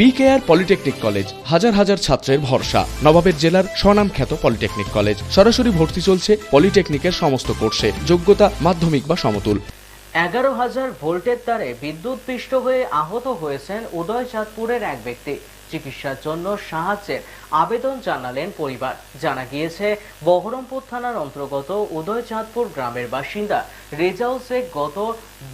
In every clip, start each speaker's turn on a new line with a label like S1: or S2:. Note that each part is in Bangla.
S1: বিকেআর পলিটেকনিক কলেজ হাজার হাজার ছাত্রের ভরসা। নবাবের জেলার স্বনামখ্যাত পলিটেকনিক কলেজ সরাসরি ভর্তি চলছে পলিটেকনিকের সমস্ত কোর্সে। যোগ্যতা মাধ্যমিক বা সমতুল।
S2: এগারো হাজার ভোল্টের তারে বিদ্যুৎ পৃষ্ঠ হয়ে আহত হয়েছেন উদয় চাঁদপুরের এক ব্যক্তি। চিকিৎসার জন্য সাহায্যের আবেদন জানালেন পরিবার। জানা গিয়েছে, বহরমপুর থানার অন্তর্গত উদয়চাঁদপুর গ্রামের বাসিন্দা রেজাউল শেখ গত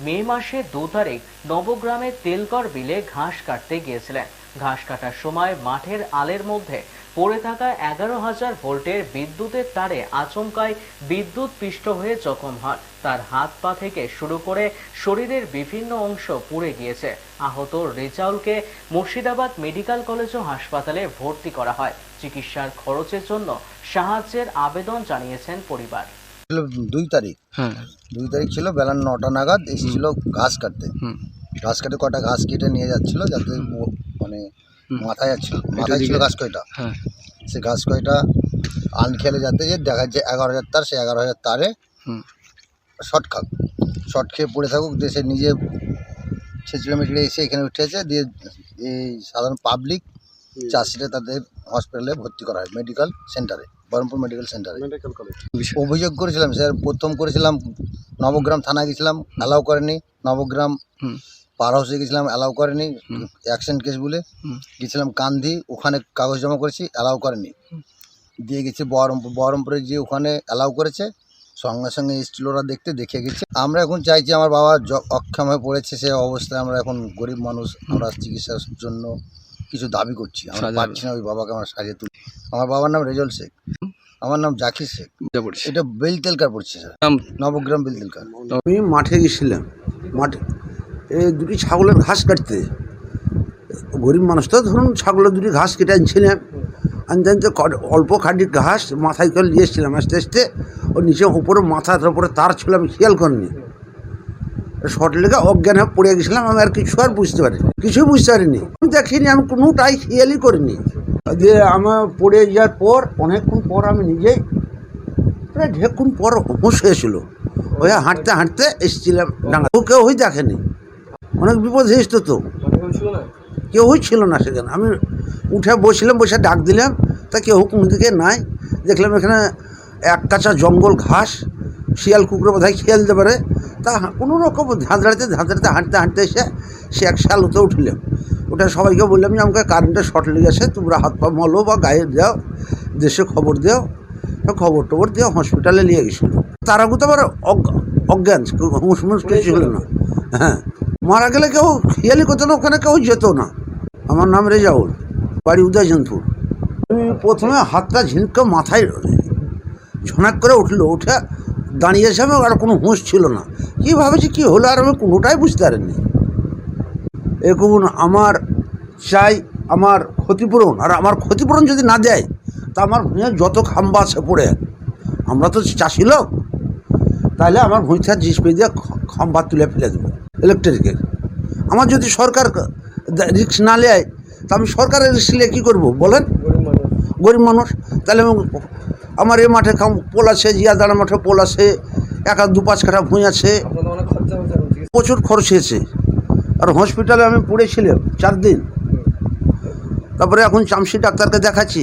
S2: মে মাসে দু তারিখ নবগ্রামের তেলকর বিলে ঘাস কাটতে গিয়েছিলেন। ঘাস কাটার সময় মাঠের আলের মধ্যে পড়ে থাকা এগারো হাজার ভোল্টের বিদ্যুতের তারে আচমকায় বিদ্যুৎ পিষ্ট হয়ে জখম হন। তার হাত পা থেকে শুরু করে শরীরের বিভিন্ন অংশ পুড়ে গিয়েছে। আহত রেজাউলকে মুর্শিদাবাদ মেডিকেল কলেজ ও হাসপাতালে ভর্তি করা হয়। চিকিৎসার খরচের জন্য সাহায্যের আবেদন জানিয়েছেন পরিবার।
S3: ছিল দুই তারিখ।
S4: হ্যাঁ।
S3: দুই তারিখ ছিল বেলা নটা নাগাদ এসেছিল ঘাস কাটতে।
S4: হুম।
S3: ঘাস কাটে কটা ঘাস কেটে নিয়ে যাচ্ছিল যাতে মানে মাথায় যাচ্ছিল মাথায় ছিল গাছ কয়টা
S4: হ্যাঁ।
S3: সে গাছ কয়টা আন খেলে যাতে যে দেখা যাচ্ছে এগারো হাজার তার সে এগারো হাজার তারে
S4: হুম।
S3: শর্ট খাক। শর্ট খেয়ে পড়ে থাকুক সে নিজে ছেঁচড়ে মেচড়ে এসে এখানে উঠেছে দিয়ে এই সাধারণ পাবলিক চাষিরা তাদের হসপিটালে ভর্তি করা হয় মেডিকেল সেন্টারে বহরমপুর মেডিকেল সেন্টারে অভিযোগ করেছিলাম স্যার প্রথম করেছিলাম নবগ্রাম থানা গেছিলাম অ্যালাউ করেনি নবগ্রাম
S4: হুম।
S3: পার হাউসে গেছিলাম অ্যালাউ করেনি। অ্যাকশন কেস বলে। গেছিলাম কান্দি ওখানে কাগজ জমা করেছি অ্যালাউ করেনি। দিয়ে গেছি বহরমপুর বহরমপুরে যে ওখানে অ্যালাউ করেছে সঙ্গে সঙ্গে এসছিল ওরা দেখতে দেখে গেছে। আমরা এখন চাইছি আমার বাবা অক্ষম হয়ে পড়েছে সে অবস্থায় আমরা এখন গরিব মানুষ আমরা চিকিৎসার জন্য কিছু দাবি করছি। আমরা। পারছি না ওই বাবাকে আমরা সাজিয়ে তুলি আমার বাবার নাম রেজল শেখ। আমার নাম জাকির শেখ। এটা বেলতেলকার পড়ছে স্যার। নবগ্রাম বেলতেলকার।
S5: আমি মাঠে গেছিলাম। মাঠে দুটি ছাগলের ঘাস কাটতে। গরিব মানুষ তো ধরুন ছাগলের দুটি ঘাস কেটে আনছিলাম। আনতে আনতে অল্প খাটি ঘাস মাথায় করে নিয়ে এসেছিলাম আস্তে আস্তে। ওর নিচে উপরে মাথার উপরে তার ছিল, আমি খেয়াল করিনি। শর্ট লেগে অজ্ঞান হয়ে পড়ে গেছিলাম, আমি আর কিছু আর বুঝতে পারিনি। কিছুই বুঝতে পারিনি। আমি দেখিনি, আমি কোনোটাই খেয়ালই করিনি। দিয়ে আমার পড়ে যাওয়ার পর, অনেকক্ষণ পর আমি নিজেই প্রায় ঢেকুন পর হুঁশ হয়েছিল। ওই হাঁটতে হাঁটতে এসেছিলাম ডাঙ্গা ও কেউই দেখেনি। অনেক বিপদ হয়েছিল তো। কেউই ছিল না সেখানে। আমি উঠে বসলাম, বসে ডাক দিলাম, তা কেউ কোনো দিকে নাই। দেখলাম এখানে এক কাঁচা জঙ্গল ঘাস, শিয়াল, কুকুর বোধহয় খেয়াল দিতে পারে। তা কোনো রকম ধাঁধড়াতে ধাঁধড়াতে হাঁটতে হাঁটতে এসে সে এক শালুতে উঠলাম ওটা সবাইকে বললাম যে আমাকে কারেন্টের শর্ট লেগেছে তোমরা হাত পা মলো বা গায়ে দাও, দেশে খবর দাও। খবর টবর দিয়ে হসপিটালে নিয়ে গেছিল। তার আগে তো আবার অজ্ঞ- অজ্ঞান হুঁশ মুশ কিছু না। হ্যাঁ। মারা গেলে কেউ খেয়ালি করতো না ওখানে কেউ যেত না। আমার নাম রেজাউল, বাড়ি উদয়চন্দপুর আমি প্রথমে হাতটা ঝিনকে মাথায় ঝনাক করে উঠল, উঠে দাঁড়িয়েছে আমি আর কোনো হুঁশ ছিল না। কী ভাবেছি, কী হলো আর আমি কোনোটাই বুঝতে পারিনি। এখন আমার চাই, আমার ক্ষতিপূরণ, আর আমার ক্ষতিপূরণ যদি না দেয়, তা আমার ভূঁয়ে যত খাম্বা আছে পড়ে। আমরা তো চাষি লোক তাহলে আমার ভূঁইটা জিসপে দিয়ে খ- খাম্বা তুলে ফেলে দেবো। ইলেকট্রিকের আমার যদি সরকার রিক্স না নেয় তা আমি সরকারের রিক্স নিয়ে কী করব? বলেন। গরিব মানুষ। তাহলে আমি আমার এ মাঠে পোল আছে জিয়াদানা মাঠে পোল আছে এক দু পাঁচ কাঠা ভূঁই আছে। প্রচুর খরচ হয়েছে। আর হসপিটালে আমি পড়েছিলাম চার দিন। তারপরে এখন চামসি ডাক্তারকে দেখাচ্ছি।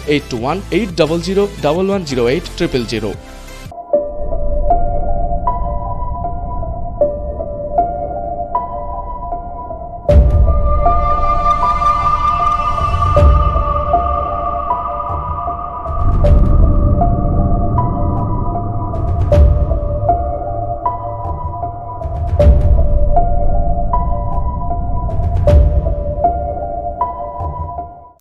S1: eight two one eight double zero double one zero eight triple zero